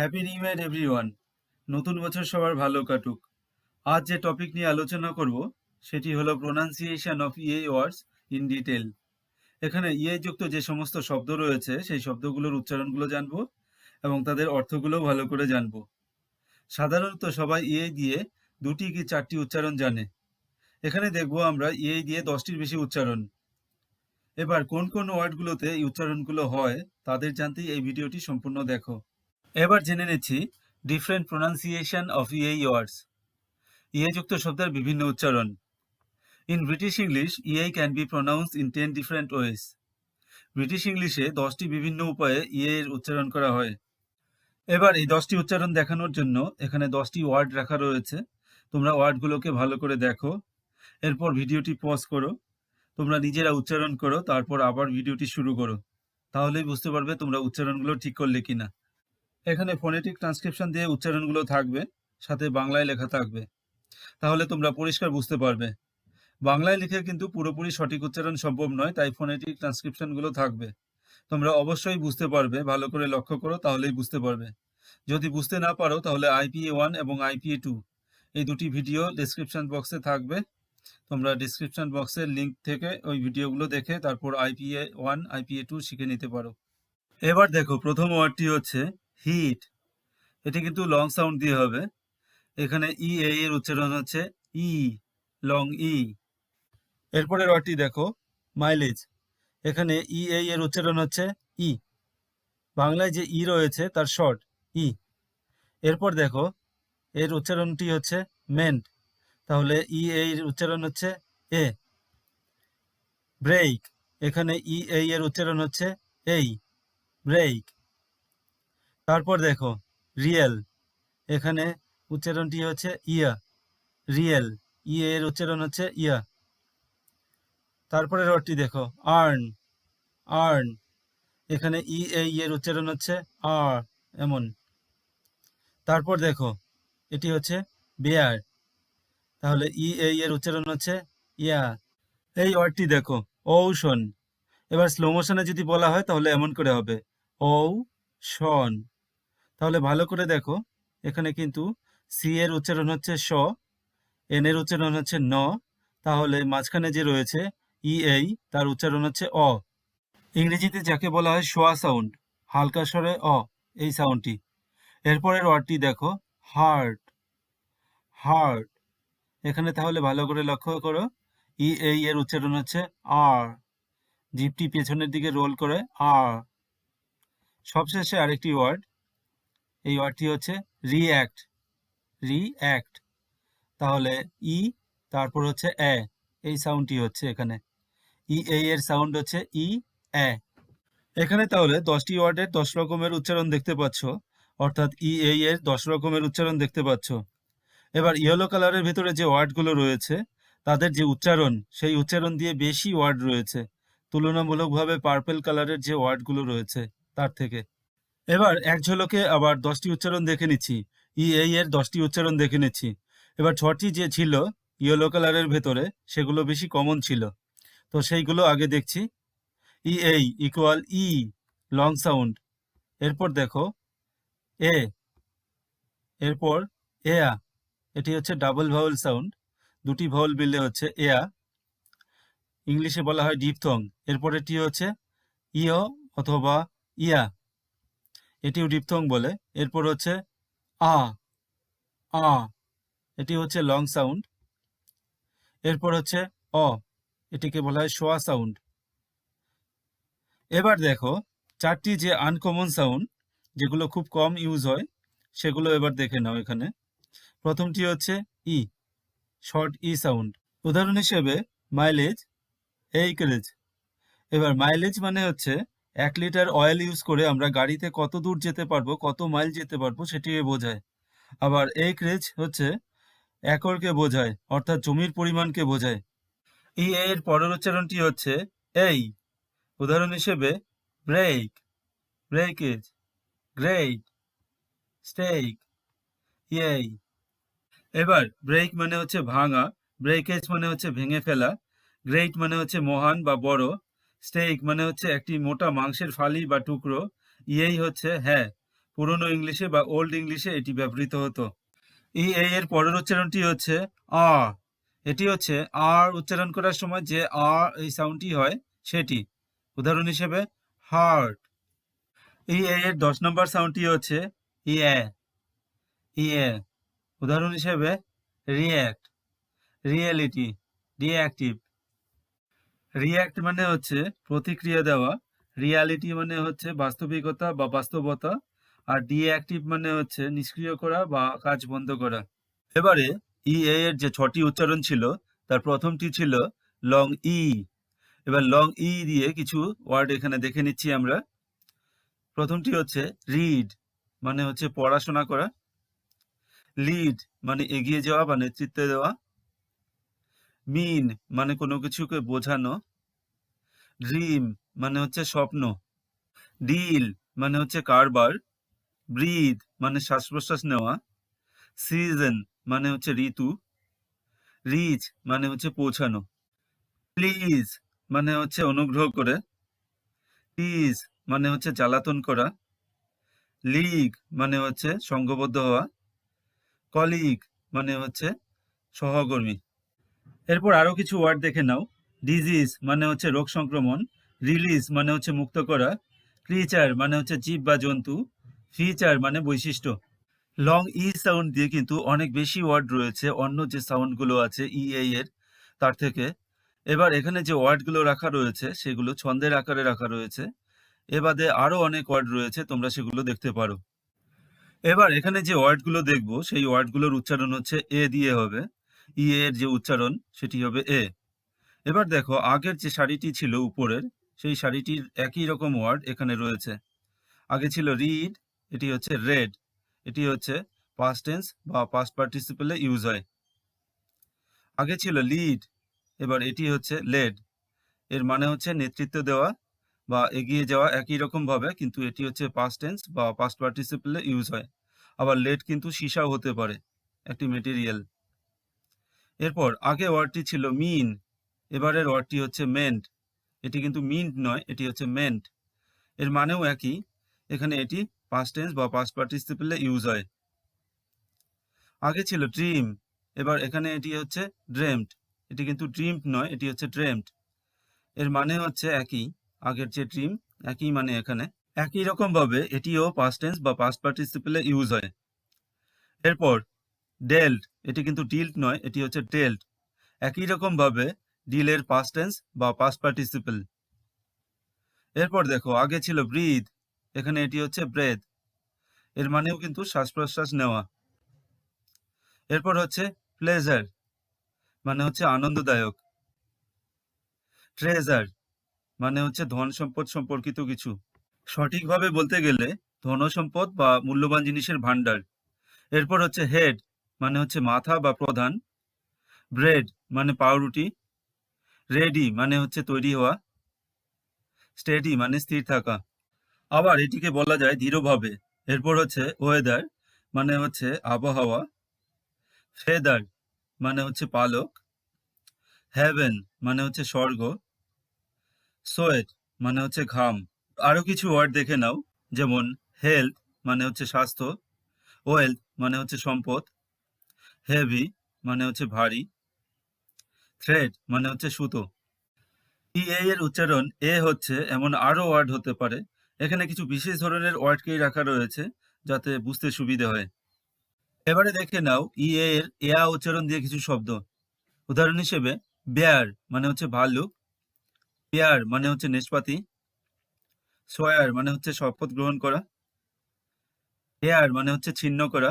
Happy new year everyone নতুন বছর সবার ভালো কাটুক। আজ যে টপিক নিয়ে আলোচনা করব, সেটি হলো pronunciation of EA words in detail এখানে ইএ যুক্ত যে সমস্ত শব্দ রয়েছে, সেই শব্দগুলোর উচ্চারণগুলো জানব এবং তাদের অর্থগুলো ভালো করে জানব। সাধারণত সবাই ইএ দিয়ে দুটি কি চারটি উচ্চারণ জানে। এখানে দেখব আমরা ইএ দিয়ে দশটির বেশি উচ্চারণ। এবার কোন কোন ওয়ার্ডগুলোতে এই উচ্চারণগুলো হয়, তাদের জানতেই এই ভিডিওটি সম্পূর্ণ দেখো। এবার জেনে নিচ্ছি different pronunciation of EA words EA যুক্ত শব্দের বিভিন্ন উচ্চারণ। In British English EA can be pronounce in ten different ways British ইংলিশে দশটি বিভিন্ন উপায়ে ইএ এর উচ্চারণ করা হয়। এবার এই দশটি উচ্চারণ দেখানোর জন্য এখানে দশটি ওয়ার্ড রাখা রয়েছে। তোমরা ওয়ার্ডগুলোকে ভালো করে দেখো। এরপর ভিডিওটি পজ করো। তোমরা নিজেরা উচ্চারণ করো, তারপর আবার ভিডিওটি শুরু করো। তাহলেই বুঝতে পারবে তোমরা উচ্চারণগুলো ঠিক করলে কিনা। এখানে ফোনেটিক ট্রান্সক্রিপশন দিয়ে উচ্চারণগুলো থাকবে, সাথে বাংলায় লেখা থাকবে। তাহলে তোমরা পরিষ্কার বুঝতে পারবে। বাংলায় লিখে কিন্তু পুরোপুরি সঠিক উচ্চারণ সম্ভব নয়, তাই ফোনেটিক ট্রান্সক্রিপশনগুলো থাকবে। তোমরা অবশ্যই বুঝতে পারবে, ভালো করে লক্ষ্য করো, তাহলেই বুঝতে পারবে। যদি বুঝতে না পারো, তাহলে আইপিএ ওয়ান এবং আইপিএ টু এই দুটি ভিডিও ডিসক্রিপশন বক্সে থাকবে। তোমরা ডিসক্রিপশন বক্সের লিঙ্ক থেকে ওই ভিডিওগুলো দেখে তারপর আইপিএ ওয়ান আইপিএ টু শিখে নিতে পারো। এবার দেখো, প্রথম ওয়ার্ডটি হচ্ছে হিট এটি কিন্তু লং সাউন্ড দিয়ে হবে। এখানে ই এ এর উচ্চারণ হচ্ছে ই লং ই এরপরের রটি দেখো মাইলেজ এখানে ই এ এর উচ্চারণ হচ্ছে ই বাংলায় যে ই রয়েছে, তার শর্ট ই এরপর দেখো, এর উচ্চারণটি হচ্ছে মেন্ট তাহলে ই এর উচ্চারণ হচ্ছে এ ব্রেক এখানে ই এর উচ্চারণ হচ্ছে এই ব্রেক তারপর দেখো রিয়েল এখানে উচ্চারণটি হচ্ছে ইয়া রিয়েল ই এর উচ্চারণ হচ্ছে ইয়া তারপরে রডটি দেখো আর্ন আর্ন এখানে ই এ এর উচ্চারণ হচ্ছে আর এমন। তারপর দেখো, এটি হচ্ছে বেয়ার তাহলে ই এ এর উচ্চারণ হচ্ছে ইয়া এই ওয়ার্ডটি দেখো ঔষণ এবার স্লো মোশনে যদি বলা হয় তাহলে এমন করে হবে ঔ শন তাহলে ভালো করে দেখো, এখানে কিন্তু সি এর উচ্চারণ হচ্ছে স এন এর উচ্চারণ হচ্ছে ন, তাহলে মাঝখানে যে রয়েছে ই এই তার উচ্চারণ হচ্ছে অ। ইংরেজিতে যাকে বলা হয় শোয়া সাউন্ড হালকা স্বরে অ, এই সাউন্ডটি এরপরের ওয়ার্ডটি দেখো হার্ট হার্ট এখানে তাহলে ভালো করে লক্ষ্য করো ই এই এর উচ্চারণ হচ্ছে আর জিপটি পেছনের দিকে রোল করে আর সবশেষে আরেকটি ওয়ার্ড এই ওয়ার্ডটি হচ্ছে রিঅ্যাক্ট রিঅ্যাক্ট তাহলে ই তারপর হচ্ছে এ এই সাউন্ডটি হচ্ছে এখানে। ই এই এর সাউন্ড হচ্ছে ই এ এখানে তাহলে দশটি ওয়ার্ডের দশ রকমের উচ্চারণ দেখতে পাচ্ছ। অর্থাৎ ই এই এর দশ রকমের উচ্চারণ দেখতে পাচ্ছ। এবার ইয়েলো কালারের ভিতরে যে ওয়ার্ডগুলো রয়েছে, তাদের যে উচ্চারণ, সেই উচ্চারণ দিয়ে বেশি ওয়ার্ড রয়েছে। তুলনামূলকভাবে পার্পেল কালারের যে ওয়ার্ডগুলো রয়েছে, তার থেকে। এবার এক ঝলকে আবার দশটি উচ্চারণ দেখে নিচ্ছি। ই এই এর দশটি উচ্চারণ দেখে নিচ্ছি। এবার ছটি যে ছিল, ইয়েলো কালারের ভেতরে, সেগুলো বেশি কমন ছিল। তো সেইগুলো আগে দেখছি। ই এই ইকুয়াল ই লং সাউন্ড এরপর দেখো, এ, এরপর এয়া। এটি হচ্ছে ডাবল ভাওয়েল সাউন্ড দুটি ভাওয়েল মিললে হচ্ছে এয়া। ইংলিশে বলা হয় ডিপথং এরপর এটি হচ্ছে ইয় অথবা ইয়া। এটিও ডিপথং বলে। এরপর হচ্ছে আ আ, এটি হচ্ছে লং সাউন্ড। এরপর হচ্ছে অ, এটিকে বলা হয় শোয়া সাউন্ড। এবার দেখো, চারটি যে আনকমন সাউন্ড, যেগুলো খুব কম ইউজ হয়, সেগুলো এবার দেখে নাও এখানে। প্রথমটি হচ্ছে ই, শর্ট ই সাউন্ড। উদাহরণ হিসেবে মাইলেজ এইকেরেজ এবার মাইলেজ মানে হচ্ছে এক লিটার অয়েল ইউজ করে আমরা গাড়িতে কত দূর যেতে পারব, কত মাইল যেতে পারব সেটিকে বোঝায়। আবার একরেজ হচ্ছে একরকে বোঝায়, অর্থাৎ জমির পরিমাণকে বোঝায়। ই এর পরের উচ্চারণটি হচ্ছে এই উদাহরণ হিসেবে ব্রেক ব্রেকেজ গ্রেট স্টেক ইয়েই এবার ব্রেক মানে হচ্ছে ভাঙা ব্রেকেজ মানে হচ্ছে ভেঙে ফেলা গ্রেট মানে হচ্ছে মহান বা বড় স্টেক মানে হচ্ছে একটি মোটা মাংসের ফালি বা টুকরো। ইয়েই হচ্ছে হ্যাঁ। পুরনো ইংলিশে বা ওল্ড ইংলিশে এটি ব্যবহৃত হতো। ই এর পরের উচ্চারণটি হচ্ছে আ। এটি হচ্ছে আর উচ্চারণ করার সময় যে আ এই সাউন্ডটি হয় সেটি। উদাহরণ হিসেবে হার্ট ই এর দশ নম্বর সাউন্ডটি হচ্ছে ই এ ই এ উদাহরণ হিসেবে রিয়্যাক্ট রিয়েলিটি রিঅ্যাক্টিভ রিয়্যাক্ট মানে হচ্ছে প্রতিক্রিয়া দেওয়া রিয়ালিটি মানে হচ্ছে বাস্তবিকতা বা বাস্তবতা, আর ডিঅ্যাক্টিভ মানে হচ্ছে নিষ্ক্রিয় করা বা কাজ বন্ধ করা। এবারে ই এ এর যে ছটি উচ্চারণ ছিল, তার প্রথমটি ছিল লং ই এবার লং ই দিয়ে কিছু ওয়ার্ড এখানে দেখে নিচ্ছি আমরা। প্রথমটি হচ্ছে রিড মানে হচ্ছে পড়াশোনা করা। লিড মানে এগিয়ে যাওয়া বা নেতৃত্ব দেওয়া। মিন মানে কোনো কিছুকে বোঝানো। ড্রিম মানে হচ্ছে স্বপ্ন। ডিল মানে হচ্ছে কারবার। ব্রিদ মানে শ্বাস প্রশ্বাস নেওয়া। সিজন মানে হচ্ছে ঋতু। রিচ মানে হচ্ছে পৌঁছানো। প্লিজ মানে হচ্ছে অনুগ্রহ করে। টিজ মানে হচ্ছে জ্বালাতন করা। লিগ মানে হচ্ছে সংঘবদ্ধ হওয়া। কলিগ মানে হচ্ছে সহকর্মী। এরপর আরও কিছু ওয়ার্ড দেখে নাও। ডিজিজ মানে হচ্ছে রোগ সংক্রমণ রিলিজ মানে হচ্ছে মুক্ত করা ক্রিচার মানে হচ্ছে জীব বা জন্তু ফিচার মানে বৈশিষ্ট্য। লং ই সাউন্ড দিয়ে কিন্তু অনেক বেশি ওয়ার্ড রয়েছে, অন্য যে সাউন্ডগুলো আছে ই এ এর, তার থেকে। এবার এখানে যে ওয়ার্ডগুলো রাখা রয়েছে, সেগুলো ছন্দের আকারে রাখা রয়েছে। এ বাদে আরও অনেক ওয়ার্ড রয়েছে, তোমরা সেগুলো দেখতে পারো। এবার এখানে যে ওয়ার্ডগুলো দেখব, সেই ওয়ার্ডগুলোর উচ্চারণ হচ্ছে এ দিয়ে হবে। ই এর যে উচ্চারণ, সেটি হবে এ এবার দেখো, আগের যে শাড়িটি ছিল উপরের, সেই শাড়িটির একই রকম ওয়ার্ড এখানে রয়েছে। আগে ছিল রিড এটি হচ্ছে রেড এটি হচ্ছে পাস্ট টেন্স বা পাস্ট পার্টিসিপেলে ইউজ হয়। আগে ছিল লিড এবার এটি হচ্ছে লেড এর মানে হচ্ছে নেতৃত্ব দেওয়া বা এগিয়ে যাওয়া একই রকম ভাবে, কিন্তু এটি হচ্ছে পাস্ট টেন্স বা পাস্ট পার্টিসিপেলে ইউজ হয়। আবার লেড কিন্তু সীসাও হতে পারে, একটি মেটেরিয়াল এরপর আগে ওয়ার্ডটি ছিল মিন এবারের ওয়ার্ডটি হচ্ছে মেন্ট এটি কিন্তু মিন্ট নয়, এটি হচ্ছে মেন্ট এর মানেও একই। এখানে এটি পাস্ট টেন্স বা পাস্ট পার্টিসিপেলে ইউজ হয়। আগে ছিল ড্রিম এবার এখানে এটি হচ্ছে ড্রেমড এটি কিন্তু ড্রিমড নয়, এটি হচ্ছে ড্রেমড এর মানে হচ্ছে একই। আগের যে ড্রিম একই মানে এখানে। একই রকমভাবে এটিও পাস্ট টেন্স বা পাস্ট পার্টিসিপেলে ইউজ হয়। এরপর ডেল্ট এটি কিন্তু ডিল্ট নয়, এটি হচ্ছে ডেল্ট একই রকম ভাবে ডিলের পাস্ট টেন্স বা পাস্ট পার্টিসিপেল এরপর দেখো, আগে ছিল ব্রিদ এখানে এটি হচ্ছে ব্রেথ এর মানেও কিন্তু শ্বাস প্রশ্বাস নেওয়া। এরপর হচ্ছে প্লেজার মানে হচ্ছে আনন্দদায়ক। ট্রেজার মানে হচ্ছে ধন সম্পদ সম্পর্কিত কিছু। সঠিকভাবে বলতে গেলে ধন সম্পদ বা মূল্যবান জিনিসের ভান্ডার এরপর হচ্ছে হেড মানে হচ্ছে মাথা বা প্রধান। ব্রেড মানে পাউরুটি। রেডি মানে হচ্ছে তৈরি হওয়া। স্টেডি মানে স্থির থাকা। আবার এটিকে বলা যায় দৃঢ়ভাবে এরপর হচ্ছে ওয়েদার মানে হচ্ছে আবহাওয়া। ফেদার মানে হচ্ছে পালক। হেভেন মানে হচ্ছে স্বর্গ। সোয়েট মানে হচ্ছে ঘাম। আরও কিছু ওয়ার্ড দেখে নাও। যেমন হেলথ মানে হচ্ছে স্বাস্থ্য। ওয়েলথ মানে হচ্ছে সম্পদ। হেভি মানে হচ্ছে ভারী। থ্রেড মানে হচ্ছে সুতো। ই এ এর উচ্চারণ এ হচ্ছে এমন আরও ওয়ার্ড হতে পারে। এখানে কিছু বিশেষ ধরনের ওয়ার্ডকেই রাখা রয়েছে যাতে বুঝতে সুবিধে হয়। এবারে দেখে নাও ই এ এর এয়া উচ্চারণ দিয়ে কিছু শব্দ। উদাহরণ হিসেবে, বেয়ার মানে হচ্ছে ভাল্লুক। পেয়ার মানে হচ্ছে নেশপাতি সোয়ার মানে হচ্ছে শপথ গ্রহণ করা। হেয়ার মানে হচ্ছে ছিন্ন করা।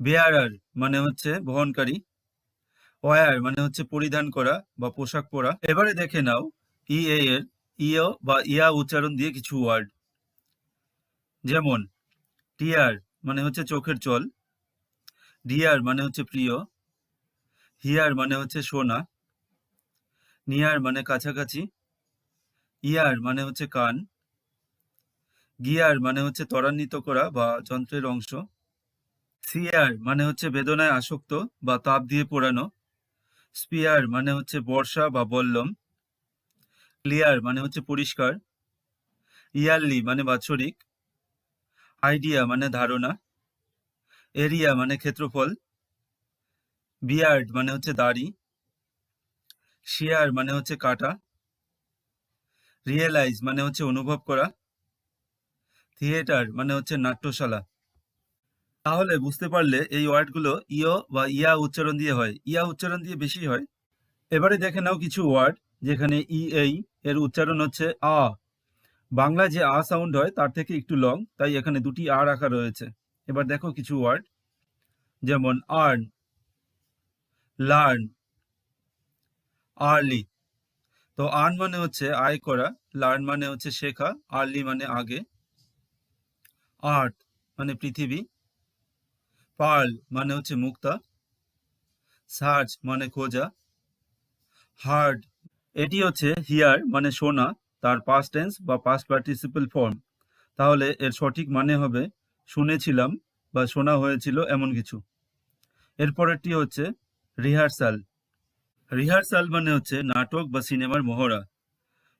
বেয়ারার মানে হচ্ছে বহনকারী, ওয়ার মানে হচ্ছে পরিধান করা বা পোশাক পরা। এবারে দেখে নাও ই এর ইয় বা ইয়া উচ্চারণ দিয়ে কিছু ওয়ার্ড। যেমন, টিয়ার মানে হচ্ছে চোখের চল, ডিয়ার মানে হচ্ছে প্রিয়, হিয়ার মানে হচ্ছে সোনা, নিয়ার মানে কাছাকাছি, ইয়ার মানে হচ্ছে কান, গিয়ার মানে হচ্ছে ত্বরান্বিত করা বা যন্ত্রের অংশ। সিয়ার মানে হচ্ছে বেদনায় আসক্ত বা তাপ দিয়ে পোড়ানো। স্পিয়ার মানে হচ্ছে বর্ষা বা বল্লম। ক্লিয়ার মানে হচ্ছে পরিষ্কার। ইয়ারলি মানে বাৎসরিক। আইডিয়া মানে ধারণা। এরিয়া মানে ক্ষেত্রফল। বিয়ার্ড মানে হচ্ছে দাড়ি। শেয়ার মানে হচ্ছে কাটা। রিয়েলাইজ মানে হচ্ছে অনুভব করা। থিয়েটার মানে হচ্ছে নাট্যশালা। তাহলে বুঝতে পারলে এই ওয়ার্ডগুলো ইয় বা ইয়া উচ্চারণ দিয়ে হয়। ইয়া উচ্চারণ দিয়ে বেশি হয়। এবারে দেখে নাও কিছু ওয়ার্ড যেখানে ই, এই এর উচ্চারণ হচ্ছে আ। বাংলা যে আ সাউন্ড হয় তার থেকে একটু লং, তাই এখানে দুটি আ রাখা রয়েছে। এবার দেখো কিছু ওয়ার্ড। যেমন আর্ন, লার্ন, আর্লি। তো আর্ন মানে হচ্ছে আয় করা, লার্ন মানে হচ্ছে শেখা, আর্লি মানে আগে। আর্ট মানে পৃথিবী। পার্ল মানে হচ্ছে মুক্তা সার্চ মানে খোঁজা, হার্ড এটি হচ্ছে হিয়ার মানে শোনা তার পাস্ট টেন্স বা পাস্ট পার্টিসিপল ফর্ম তাহলে এর সঠিক মানে হবে শুনেছিলাম বা শোনা হয়েছিল এমন কিছু। এরপরেরটি হচ্ছে রিহার্সাল রিহার্সাল মানে হচ্ছে নাটক বা সিনেমার মহড়া।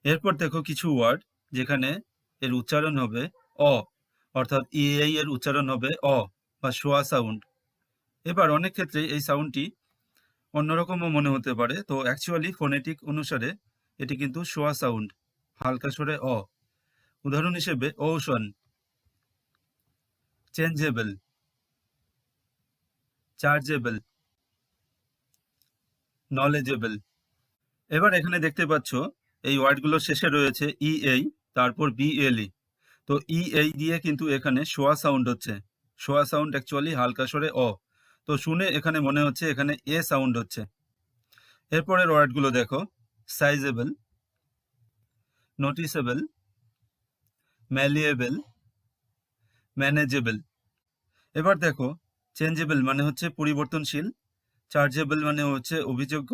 এরপর দেখো কিছু ওয়ার্ড যেখানে এর উচ্চারণ হবে অ, অর্থাৎ ইএই এর উচ্চারণ হবে অ। বা শোয়া সাউন্ড এবার অনেক ক্ষেত্রে এই সাউন্ডটি অন্যরকমও মনে হতে পারে। তো অ্যাকচুয়ালি ফোনেটিক অনুসারে এটি কিন্তু শোয়া সাউন্ড হালকা সরে অ। উদাহরণ হিসেবে ওশন চেঞ্জেবল চার্জেবল নলেজেবল এবার এখানে দেখতে পাচ্ছ, এই ওয়ার্ডগুলোর শেষে রয়েছে ই এই তারপর বিএলই তো ই এই দিয়ে কিন্তু এখানে শোয়া সাউন্ড হচ্ছে। শোয়া সাউন্ড অ্যাকচুয়ালি হালকা সরে অ। তো শুনে এখানে মনে হচ্ছে এখানে এ সাউন্ড হচ্ছে। এরপরের ওয়ার্ডগুলো দেখো। সাইজেবল নোটিসেবল ম্যালিয়েবল ম্যানেজেবল এবার দেখো চেঞ্জেবল মানে হচ্ছে পরিবর্তনশীল চার্জেবল মানে হচ্ছে অভিযোগ্য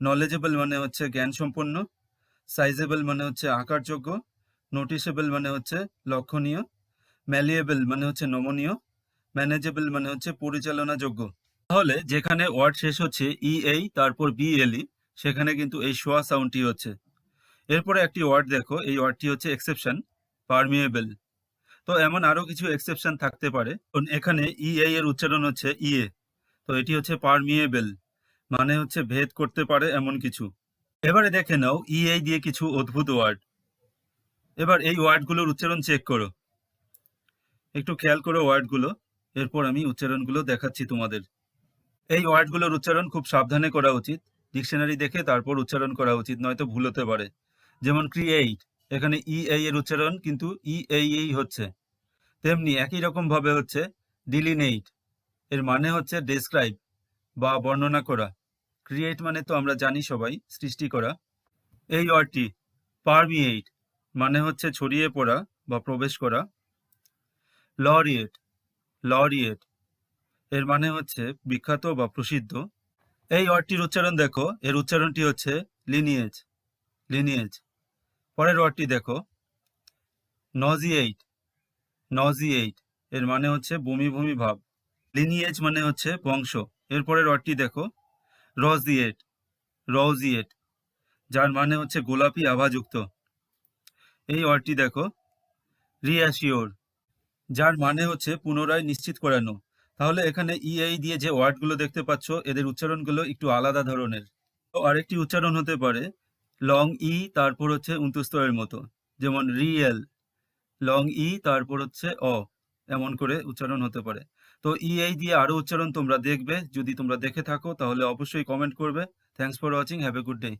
নলেজেবল মানে হচ্ছে জ্ঞান সম্পন্ন সাইজেবল মানে হচ্ছে আকারযোগ্য নোটিসেবল মানে হচ্ছে লক্ষণীয়। ম্যালিয়েবল মানে হচ্ছে নমনীয় ম্যানেজেবল মানে হচ্ছে পরিচালনাযোগ্য। তাহলে যেখানে ওয়ার্ড শেষ হচ্ছে ই এই তারপর বিএলই সেখানে কিন্তু এই শোয়া সাউন্ডটি হচ্ছে। এরপরে একটি ওয়ার্ড দেখো, এই ওয়ার্ডটি হচ্ছে এক্সেপশন পারমিয়েবল তো এমন আরও কিছু এক্সেপশন থাকতে পারে। এখানে ই এই এর উচ্চারণ হচ্ছে ইএ তো এটি হচ্ছে পারমিয়েবল মানে হচ্ছে ভেদ করতে পারে এমন কিছু। এবারে দেখে নাও ই এই দিয়ে কিছু অদ্ভুত ওয়ার্ড। এবার এই ওয়ার্ডগুলোর উচ্চারণ চেক করো। একটু খেয়াল করো ওয়ার্ডগুলো। এরপর আমি উচ্চারণগুলো দেখাচ্ছি তোমাদের। এই ওয়ার্ডগুলোর উচ্চারণ খুব সাবধানে করা উচিত। ডিকশনারি দেখে তারপর উচ্চারণ করা উচিত, নয়তো ভুল হতে পারে। যেমন ক্রিয়েট এখানে ই এই এর উচ্চারণ, কিন্তু ই এই এই হচ্ছে। তেমনি একই রকম ভাবে হচ্ছে ডিলিনেট এর মানে হচ্ছে ডেসক্রাইব বা বর্ণনা করা। ক্রিয়েট মানে তো আমরা জানি সবাই, সৃষ্টি করা। এই ওয়ার্ডটি পারমিয়েট মানে হচ্ছে ছড়িয়ে পড়া বা প্রবেশ করা। লরিয়েট লরিয়েট এর মানে হচ্ছে বিখ্যাত বা প্রসিদ্ধ। এই ওয়ার্ডটির উচ্চারণ দেখো। এর উচ্চারণটি হচ্ছে লিনিয়েজ লিনিয়েজ পরের ওয়ার্ডটি দেখো। নজিয়েট নজিয়েট এর মানে হচ্ছে বমি বমি ভাব। লিনিয়েজ মানে হচ্ছে বংশ। এরপরের ওয়ার্ডটি দেখো। রজিয়েট রজিয়েট যার মানে হচ্ছে গোলাপি আভাযুক্ত। এই ওয়ার্ডটি দেখো। রিয়াশিওর যার মানে হচ্ছে পুনরায় নিশ্চিত করানো। তাহলে এখানে ইএই দিয়ে যে ওয়ার্ডগুলো দেখতে পাচ্ছ, এদের উচ্চারণগুলো একটু আলাদা ধরনের। তো আরেকটি উচ্চারণ হতে পারে, লং ই তারপর হচ্ছে উন্তস্তরের মতো। যেমন রিয়েল, লং ই তারপর হচ্ছে অ, এমন করে উচ্চারণ হতে পারে। তো ইএই দিয়ে আরও উচ্চারণ তোমরা দেখবে। যদি তোমরা দেখে থাকো, তাহলে অবশ্যই কমেন্ট করবে। Thanks for watching have a good day